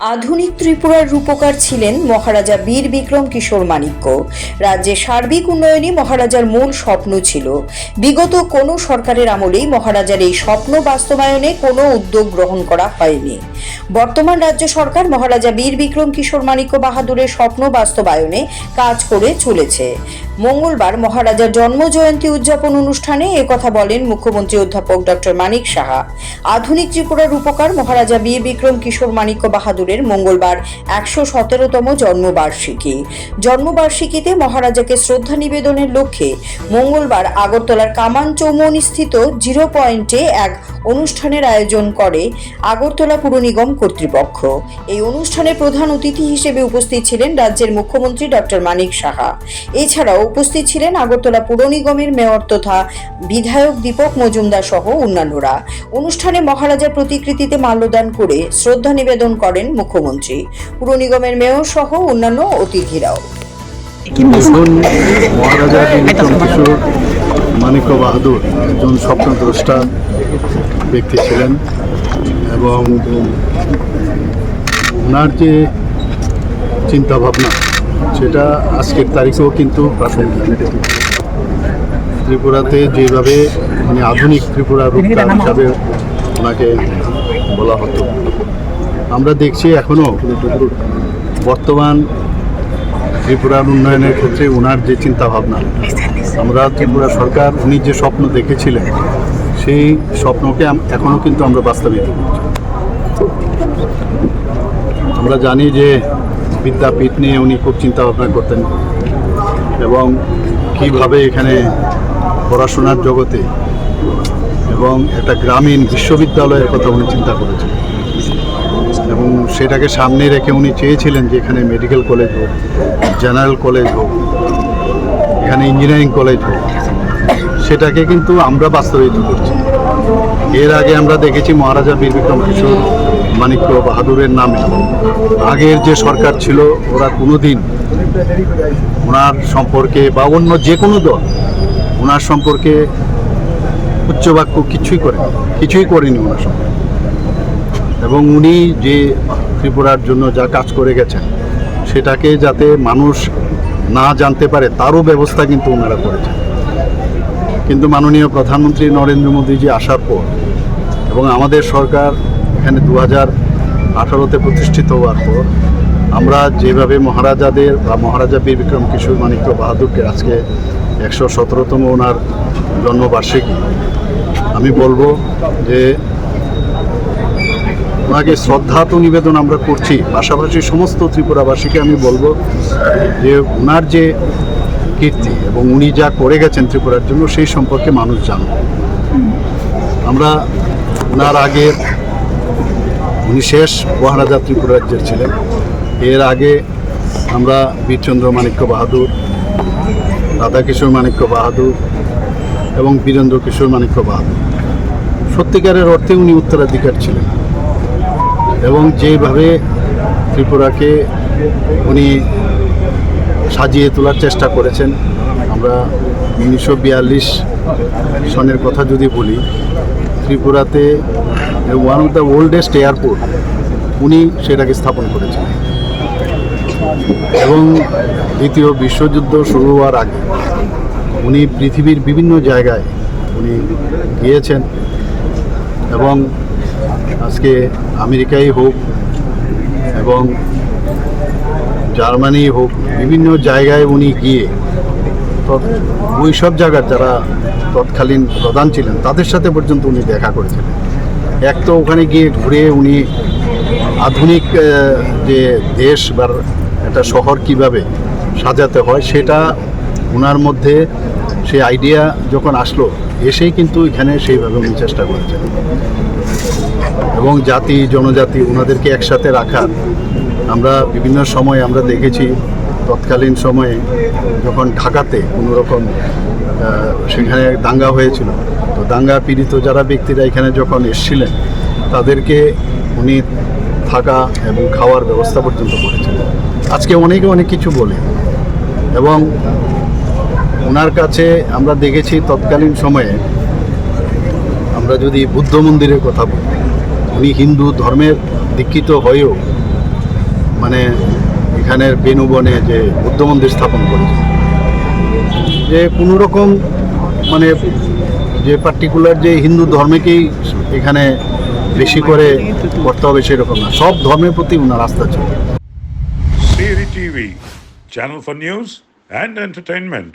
আধুনিক ত্রিপুরার রূপকার ছিলেন মহারাজা বীর বিক্রম কিশোর মাণিক্য। রাজ্যের সার্বিক উন্নয়নই মহারাজার মূল স্বপ্ন ছিল। বিগত কোনো সরকারের আমলেই মহারাজার এই স্বপ্ন বাস্তবায়নে কোনো উদ্যোগ গ্রহণ করা হয়নি। বর্তমান রাজ্য সরকার মহারাজা বীর বিক্রম কিশোর মাণিক্য বাহাদুরের স্বপ্ন বাস্তবায়নে কাজ করে চলেছে। মঙ্গলবার মহারাজার জন্ম জয়ন্তী উদযাপন অনুষ্ঠানে একথা বলেন মুখ্যমন্ত্রী অধ্যাপক ডক্টর মানিক সাহা। আধুনিক ত্রিপুরার উপকার মহারাজা বীর বিক্রম কিশোর মাণিক্য বাহাদুরের মঙ্গলবার একশো সতেরোতম জন্মবার্ষিকী। জন্মবার্ষিকীতে মহারাজাকে শ্রদ্ধা নিবেদনের লক্ষ্যে মঙ্গলবার আগরতলার কামান চৌমনি স্থিত জিরো পয়েন্টে এক অনুষ্ঠানের আয়োজন করে আগরতলা পুর নিগম কর্তৃপক্ষ। এই অনুষ্ঠানে প্রধান অতিথি হিসেবে উপস্থিত ছিলেন রাজ্যের মুখ্যমন্ত্রী ডক্টর মানিক সাহা। এছাড়াও উপস্থিত ছিলেন আগরতলা পুর নিগমের মেয়র তথা বিধায়ক দীপক মজুমদার সহ অন্যান্যরা। অনুষ্ঠানে মহারাজার প্রতিকৃতিতে মাল্যদান করে শ্রদ্ধা নিবেদন করেন মুখ্যমন্ত্রী। পুর নিগমের মেয়র সহ অন্যান্য অতিথিরাও। মহারাজা বাহাদুর, একজন স্বপ্নদ্রষ্টা ব্যক্তি ছিলেন এবং ওনার যে চিন্তাভাবনা, সেটা আজকের তারিখেও কিন্তু প্রাসঙ্গিক। ত্রিপুরাতে যেভাবে মানে আধুনিক ত্রিপুরা রূপকার হিসাবে ওনাকে বলা হতো, আমরা দেখছি এখনও বর্তমান ত্রিপুরার উন্নয়নের ক্ষেত্রে ওনার যে চিন্তাভাবনা, আমরা ত্রিপুরা সরকার, উনি যে স্বপ্ন দেখেছিলেন সেই স্বপ্নকে এখনও কিন্তু আমরা বাস্তবিত আমরা জানি যে বিদ্যাপীঠ নিয়ে উনি খুব চিন্তা ভাবনা করতেন এবং কীভাবে এখানে পড়াশোনার জগতে এবং একটা গ্রামীণ বিশ্ববিদ্যালয়ের কথা উনি চিন্তা করেছেন। এবং সেটাকে সামনে রেখে উনি চেয়েছিলেন যে এখানে মেডিকেল কলেজ হোক জেনারেল কলেজ হোক, এখানে ইঞ্জিনিয়ারিং কলেজ হোক। সেটাকে কিন্তু আমরা বাস্তবায়িত করছি। এর আগে আমরা দেখেছি মহারাজা বীর বিক্রম কিশোর মানিক্য বাহাদুরের নামে। আগের যে সরকার ছিল, ওরা কোনোদিন ওনার সম্পর্কে বা অন্য যে কোনো দল ওনার সম্পর্কে উচ্চবাক্য কিছুই করে কিছুই করেনি ওনার সম্পর্কে। এবং উনি যে ত্রিপুরার জন্য যা কাজ করে গেছেন, সেটাকে যাতে মানুষ না জানতে পারে, তারও ব্যবস্থা কিন্তু ওনারা করেছেন। কিন্তু মাননীয় প্রধানমন্ত্রী নরেন্দ্র মোদীজি আসার পর এবং আমাদের সরকার এখানে দু হাজার আঠারোতে প্রতিষ্ঠিত হওয়ার পর আমরা যেভাবে মহারাজাদের বা মহারাজা বীর বিক্রম কিশোর মানিক্য বাহাদুরকে আজকে একশো সতেরোতম ওনার জন্মবার্ষিকী, আমি বলব যে ওনাকে শ্রদ্ধা তো নিবেদন আমরা করছি। পাশাপাশি সমস্ত ত্রিপুরাবাসীকে আমি বলব যে ওনার যে কীর্তি এবং উনি যা করে গেছেন ত্রিপুরার জন্য সেই সম্পর্কে মানুষ জানুক আমরা ওনার আগে, উনি শেষ মহারাজা ত্রিপুরা রাজ্যের ছিলেন। এর আগে আমরা বীরচন্দ্র মাণিক্য বাহাদুর, রাধাকিশোর মাণিক্য বাহাদুর এবং বীরেন্দ্র কিশোর মাণিক্য বাহাদুর। সত্যিকারের অর্থে উনি উত্তরাধিকার ছিলেন এবং যেভাবে ত্রিপুরাকে উনি সাজিয়ে তোলার চেষ্টা করেছেন। আমরা উনিশশো বিয়াল্লিশ সনের কথা যদি বলি, ত্রিপুরাতে one of the oldest airport উনি সেটাকে স্থাপন করেছেন। এবং দ্বিতীয় বিশ্বযুদ্ধ শুরু হওয়ার আগে উনি পৃথিবীর বিভিন্ন জায়গায় উনি গিয়েছেন এবং আজকে আমেরিকাই হোক এবং জার্মানি হোক, বিভিন্ন জায়গায় উনি গিয়ে ওই সব জায়গার যারা তৎকালীন প্রধান ছিলেন, তাদের সাথে পর্যন্ত উনি দেখা করেছিলেন। এক তো ওখানে গিয়ে ঘুরে উনি আধুনিক যে দেশ বা একটা শহর কীভাবে সাজাতে হয়, সেটা ওনার মধ্যে সেই আইডিয়া যখন আসলো, এসেই কিন্তু এখানে সেইভাবে উনি চেষ্টা করেছেন। এবং জাতি, জনজাতি ওনাদেরকে একসাথে রাখার আমরা বিভিন্ন সময় আমরা দেখেছি, তৎকালীন সময়ে যখন ঢাকাতে কোনো রকম সেখানে দাঙ্গা হয়েছিল, তো দাঙ্গা পীড়িত যারা ব্যক্তিরা এখানে যখন এসছিলেন, তাদেরকে উনি থাকা এবং খাওয়ার ব্যবস্থা পর্যন্ত করেছিলেন আজকে অনেকে অনেক কিছু বলে এবং ওনার কাছে আমরা দেখেছি তৎকালীন সময়ে আমরা যদি বুদ্ধ মন্দিরের কথা বলি, উনি হিন্দু ধর্মের দীক্ষিত হয়েও মানে এখানের বেনুবনে যে বুদ্ধ মন্দির স্থাপন করেছে। যে কোনো রকম মানে যে পার্টিকুলার যে হিন্দু ধর্মকেই এখানে বেশি করে করতে হবে সেরকম না। সব ধর্মের প্রতি ওনার আস্থা ছিল। TV channel for news and entertainment.